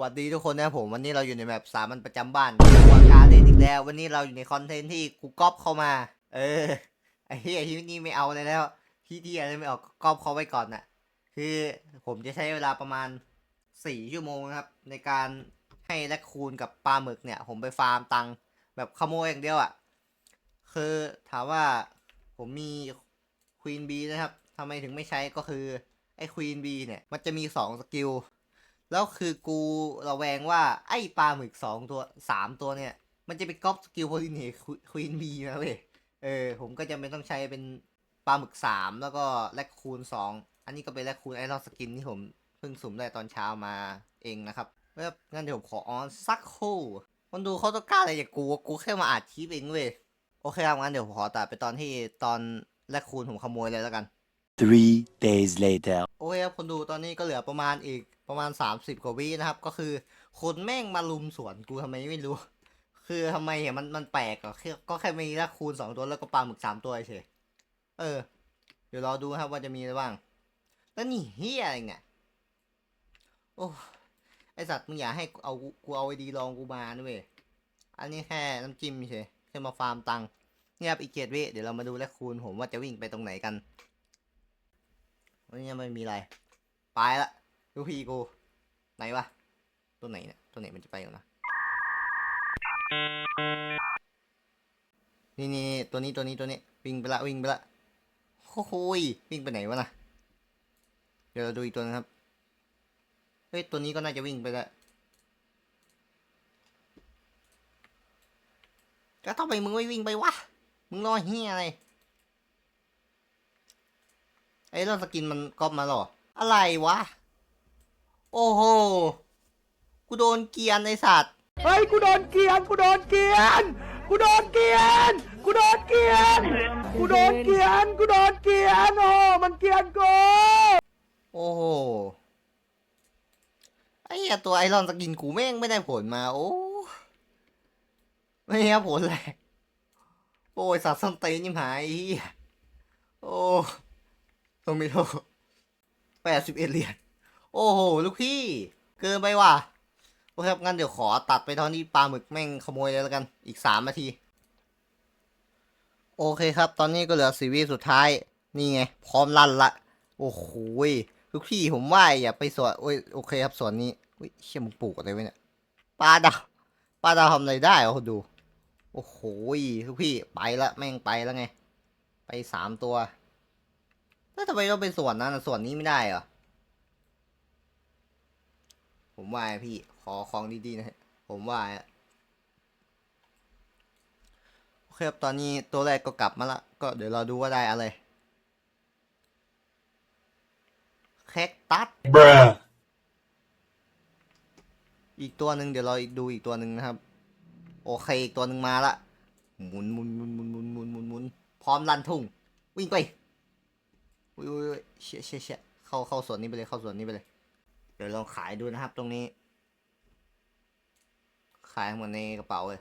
วัสดีทุกคนนะผมวันนี้เราอยู่ในแบบสามัญประจำบ้านวางการเล่นอีกแล้ว วันนี้เราอยู่ในคอนเทนต์ที่กูก๊อปเข้ามา เออไอ้เหี้ยที่นี่ไม่เอาเลยแล้วที่ที่อะไรไม่เอาก๊อปเขาไว้ก่อนน่ะ คือผมจะใช้เวลาประมาณสี่ชั่วโมงนะครับ ในการให้แลคคูนกับปลาหมึกเนี่ย ผมไปฟาร์มตังแบบขโมยอย่างเดียวอะ่ะคือถามว่าผมมีควีนบีนะครับทำไมถึงไม่ใช้ก็คือไอ้ควีนบีเนี่ยมันจะมีสองสกิล แล้วคือกูระแวงว่าไอ้ปลาหมึกสองตัวสามตัวเนี่ย มันจะไปก๊อปสกิลโพลิเนควีนบีนะเว้ยเออ ผมก็จะไม่ต้องใช้เป็นปลาหมึกสามแล้วก็แลคคูนสองอันนี้ก็เป็นแลคคูนไอรอนสกินที่ผมเพิ่งสุ่มได้ตอนเช้ามาเองนะครับแล้วงั้นเดี๋ยวผมขอออนสักคู่มันดูเขาต้องกล้าอะไรจากกูวะกูแค่มาอัดคลิปเองเว้ยโอเคครับงั้นเดี๋ยวผมขอตัดไปตอนที่ตอนแลคคูนผมขโมยเลยแล้วกัน Three days later. โอเคครับคนดูตอนนี้ก็เหลือประมาณอีก ประมาณ 30 กว่าวินะครับ ก็คือคนแม่งมาลุมสวนกูทำไมไม่รู้ คือทำไมอะมันมันแปลกอะแค่ก็แค่มีแลคคูนสองตัวแล้วก็ปลาหมึกสามตัวเฉยเออ เดี๋ยวรอดูครับว่าจะมีอะไรบ้าง แล้วนี่เฮียอะไรเนี่ยโอ้ไอสัตว์มึงอย่าให้เอากูเอาไอดีลองกูมาด้วยอันนี้แค่น้ำจิ้มเฉยแค่มาฟาร์มตังค์เนี่ยครับอีกเจ็ดวิเดี๋ยวเรามาดูแลคคูนผมว่าจะวิ่งไปตรงไหนกันวันนี้ยังไม่มีอะไร ไปละ ดูพี่กู ไหนวะ ตัวไหนเนี่ย ตัวไหนมันจะไปก่อนนะ นี่นี่ตัวนี้ตัวนี้ตัวนี้ วิ่งไปละวิ่งไปละโอ้โหยวิ่งไปไหนวะนะเดี๋ยวเราดูอีกตัวนึงครับ เฮ้ย ตัวนี้ก็น่าจะวิ่งไปละก็ทำไมมึงไม่วิ่งไปวะ มึงรอเฮียอะไรไอ้เรื่องสกินมันก๊อปมาหรอ อะไรวะ โอ้โห กูโดนเกรียนไอสัตว์ เฮ้ยกูโดนเกลียนกูโดนเกลียนกูโดนเกลียนกูโดนเกลียนกูโดนเกลียนกูโดนเกลียนโอ้มันเกลียนกูโอ้โห ไอ้เหี้ยตัวไอรอนสกินกูแม่งไม่ได้ผลมา โอ้ ไม่ครับผลแหละโอ้ยสัตว์ส้นตีนยิ่งหายไอ้เหี้ยโอ้โทมิโตแปดสิบเอ็ดเหรียญ โอ้โห ลูกพี่ เกินไปว่ะ โอเคครับงั้นเดี๋ยวขอตัดไปตอนที่ปลาหมึกแม่งขโมยเลยแล้วกัน อีกสามนาที โอเคครับ ตอนนี้ก็เหลือสีวิสุดท้าย นี่ไง พร้อมลั่นละ โอ้โหยลูกพี่ผมว่าอย่าไปสวนโอ้ยโอเคครับสวนนี้อุ้ยเชี่ยมึงปลูกอะไรไว้เนี่ยปลาดาวปลาดาวทำอะไรได้เหรอดู โอ้โหยลูกพี่ไปละแม่งไปแล้วไง ไปสามตัวแล้วทำไมต้องเป็นส่วนนั้นส่วนนี้ไม่ได้เหรอ ผมว่าพี่ขอของดีๆนะฮะผมว่าอะโอเคครับตอนนี้ตัวแรกก็กลับมาละก็เดี๋ยวเราดูว่าได้อะไรแคคตัส Bruh. อีกตัวหนึ่งเดี๋ยวเราดูอีกตัวหนึ่งนะครับ โอเคอีกตัวหนึ่งมาละหมุนหมุนหมุนหมุนหมุนหมุนหมุนหมุนพร้อมลันทุ่งวิ่งไปอุ้ยอุ้ยอุ้ยเชี่ยเชี่ยเชี่ยเข้าเข้าสวนนี้ไปเลยเข้าสวนนี้ไปเลยเดี๋ยวลองขายดูนะครับตรงนี้ ขายหมดในกระเป๋าเลย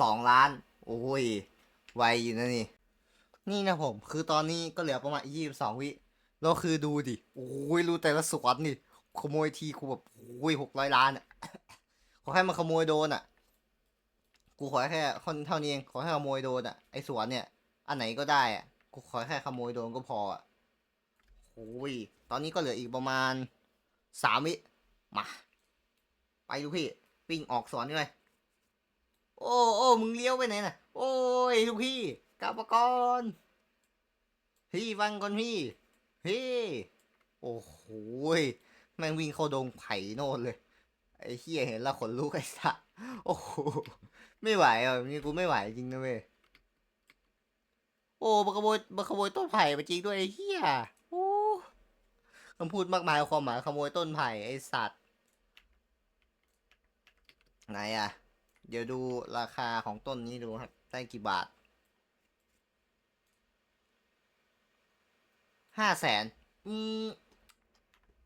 สองล้าน โอ้ย ไวอยู่นะนี่ นี่นะผม คือตอนนี้ก็เหลือประมาณยี่สิบสองวิแล้วคือดูดิ โอ้ยรู้แต่ละสวนนี่ ขโมยทีกูแบบ โอ้ยหกร้อยล้านอะ ขอแค่มันขโมยโดนอะ กูขอแค่คนเท่านี้เอง ขอแค่ขโมยโดนอะ ไอสวนเนี่ย อันไหนก็ได้อะ กูขอแค่ขโมยโดนก็พออะโอ้ย ตอนนี้ก็เหลืออีกประมาณ สามวิ มา ไปดูพี่ วิ่งออกสวนนี่เลยโอ้โอ้มึงเลี้ยวไปไหนน่ะ โอ้ยลูกพี่กลับมาก่อนพี่ฟังก่อนพี่พี่โอ้โหยแม่งวิ่งเข้าดงไผ่โน่นเลย ไอ้เฮียเห็นแล้วขนลุกไอ้สัสโอ้โหไม่ไหวอะนี่กูไม่ไหวจริงนะเว้ยโอ้บักขโมยบักขโมยต้นไผ่มาจริงด้วยไอ้เฮีย คำพูดมากมายความหมายขโมยต้นไผ่ไอสัตว์ ไหนอะ เดี๋ยวดูราคาของต้นนี้ดูครับ ได้กี่บาทห้าแสนอืม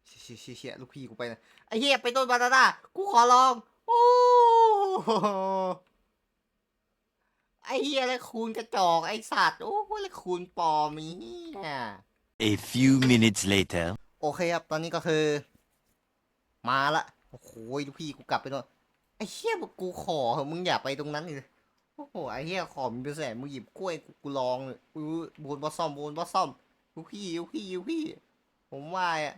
เชี่ยเชี่ยเชี่ยลูกพี่กูไปนะไอ้เหี้ยไปต้นบานาน่ากูขอลองโอ้โหไอ้เหี้ยแล้วคูณกระจอกไอ้สัตว์โอ้แล้วคูณปลอมมีเนี่ย A few minutes later. โอเคครับ ตอนนี้ก็คือ มาละโอ้โหลูกพี่กูกลับไปแล้วไอ้เหี้ยบอกกูขอเหอะมึงอย่าไปตรงนั้นเลยโอ้โหไอ้เหี้ยขอมึงเป็นแสนมึงหยิบกล้วยกูลองเลยอู้โบนบอสซอมโบนบอสซอมลูกพี่ลูกพี่ลูกพี่ ผมว่าอะ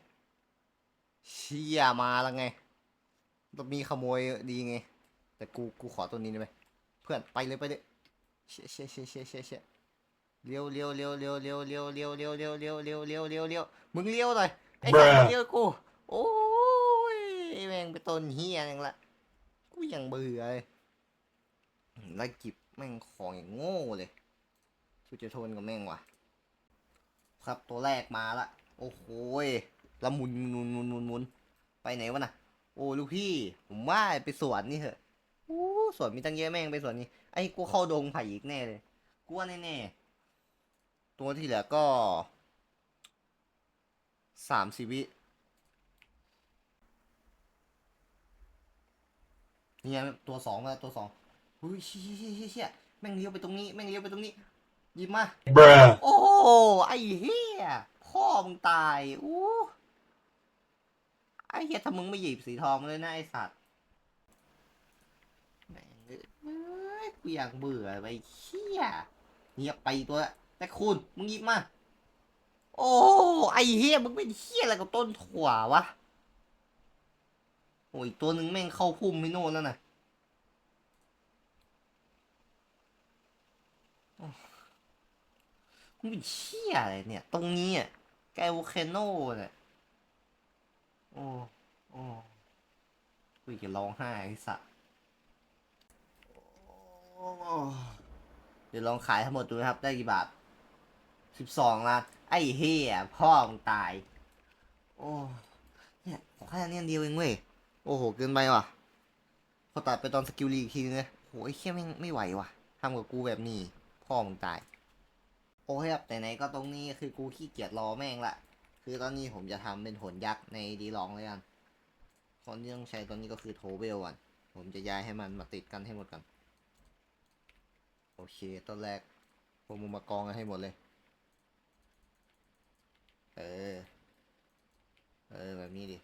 เชี่ยมาแล้วไงต้องมีขโมยดีไง แต่กูกูขอตัวนี้ได้ไหมเพื่อนไปเลยไปเลยเชี่ยเชี่ยเชี่ยเชี่ยเชี่ยเชี่ยเลี้ยวเลี้ยวเลี้ยวเลี้ยวเลี้ยวเลี้ยวเลี้ยวเลี้ยวเลี้ยวเลี้ยวเลี้ยวเลี้ยวเลี้ยวเลี้ยวมึงเลี้ยวหน่อย ไอ้สัตว์เลี้ยวกู โอ้ยแม่งไปต้นเฮียนึงละกูยังเบื่อเลยแล้วกิบแม่งของอย่างโง่เลยกูจะทนกับแม่งวะครับตัวแรกมาละโอ้โหยแล้วหมุนหมุนหมุนหมุนหมุนไปไหนวะน่ะ โอ้ลูกพี่ ผมว่าไปสวนนี่เถอะโอ้สวนมีตั้งเยอะแม่งไปสวนนี้ไอ้กูเข้าดงไผ่อีกแน่เลยกูว่าแน่ๆตัวที่เหลือก็ สามสิบวิเนี่ยตัวสองแล้วตัวสองอุ้ยเชี่ยเชี่ยเชี่ยเชี่ยแม่งเลี้ยวไปตรงนี้แม่งเลี้ยวไปตรงนี้หยิบมา Bruh. โอ้ไอ้เฮียพ่อมึงตายอู้ไอ้เฮียถ้ามึงไม่หยิบสีทองมาเลยนะไอ้สัตว์แม่งเอ้ยกูอยากเบื่อไปเฮียเงียบไปอีกตัวละแต่คุณมึงหยิบมา โอ้ไอเฮียมึงเป็นเฮียอะไรกับต้นถั่ววะโอ้ยตัวหนึ่งแม่งเข้าพุ่มไม่โน่นแล้วน่ะมึงเป็นเชี่ยอะไรเนี่ย ตรงนี้อะแกวเคโน่เนี่ยโอ้โอ้กูจะร้องไห้ไอ้สัสเดี๋ยวลองขายทั้งหมดดูนะครับ ได้กี่บาทสิบสองล้าน ไอ้เฮียพ่อมึงตาย โอ้เนี่ยแค่เนี้ยเดียวเองเว้ย โอ้โห เกินไปว่ะ พอตัดไปตอนสกิลลีอีกทีนึงนะโหไอ้เฮียไม่ไม่ไหวว่ะทำกับกูแบบนี้ พ่อมึงตาย โอเคครับแต่ไหนก็ตรงนี้คือกูขี้เกียจรอแม่งละคือตอนนี้ผมจะทำเป็นผลยักษ์ในดีลองเลยกันคนที่ต้องใช้ตอนนี้ก็คือโทเบลก่อนผมจะย้ายให้มันมาติดกันให้หมดกัน โอเคต้นแรกพวกมึงมากองกันให้หมดเลย เออ เออ แบบนี้ดิ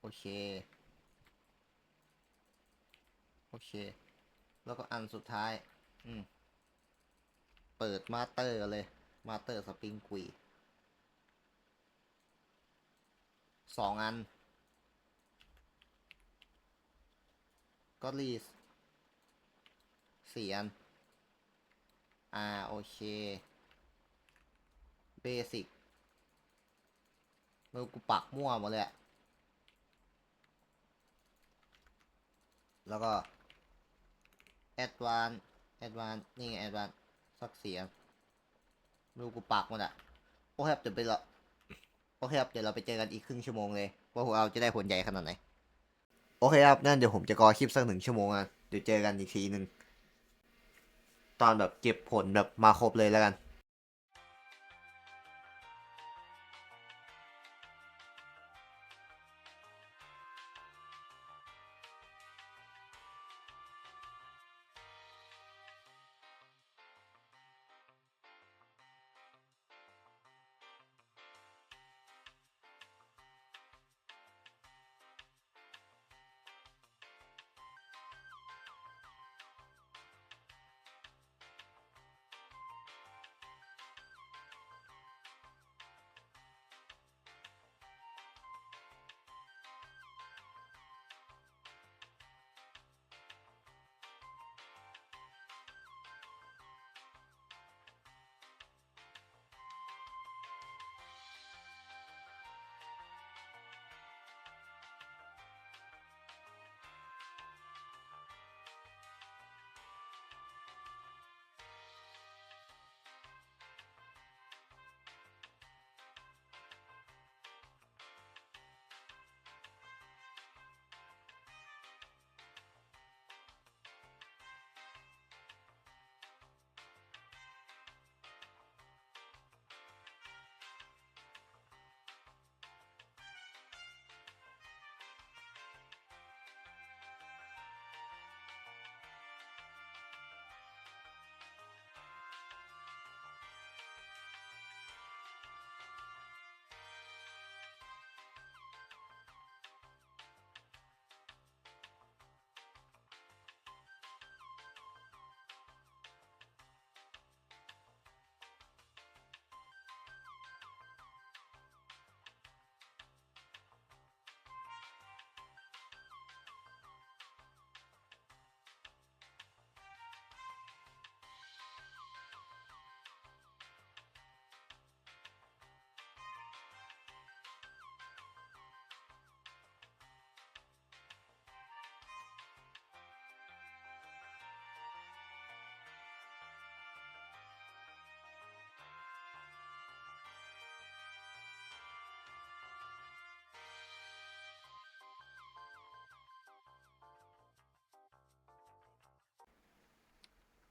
โอเค โอเค แล้วก็อันสุดท้าย อืม เปิดมาเตอร์เลย มาเตอร์สปริงกุยสองอันก็รีส สี่อัน อ่า โอเค เบสิกมือกูปักมั่วหมดเลย แล้วก็ แอดวานแอดวานนี่ไงแอดวานสักเสียงไม่รู้กูปากหมดอะโอเคครับเดี๋ยวไปละโอเคครับเดี๋ยวเราไปเจอกันอีกครึ่งชั่วโมงเลยว่าพวกเราจะได้ผลใหญ่ขนาดไหน โอเคครับนั่นเดี๋ยวผมจะกอคลิปสักหนึ่งชั่วโมงอะ เดี๋ยวเจอกันอีกทีหนึ่ง ตอนแบบเก็บผลแบบมาครบเลยแล้วกัน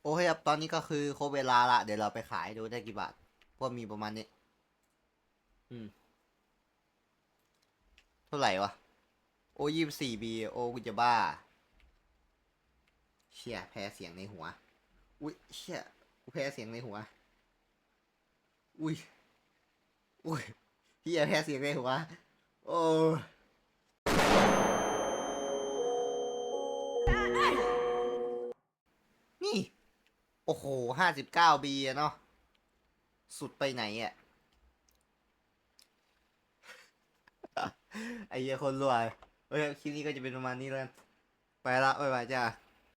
โอเคครับ ตอนนี้ก็คือครบเวลาละ เดี๋ยวเราไปขายดูได้กี่บาทเพราะมีประมาณนี้ อืม เท่าไหร่วะ โอยี่สี่บีโอกูจะบ้า เชี่ยแพ้เสียงในหัว อุ้ยเชี่ยกูแพ้เสียงในหัว อุ้ย อุ้ยเฮียแพ้เสียงในหัว โอ้ โอ้โหห้าสิบเก้าบีอะเนาะ สุดไปไหนอะ ไอ้เหี้ยคนรวยเฮ้ย คลิปนี้ก็จะเป็นประมาณนี้แล้วกัน ไปละบ๊ายบายจ้า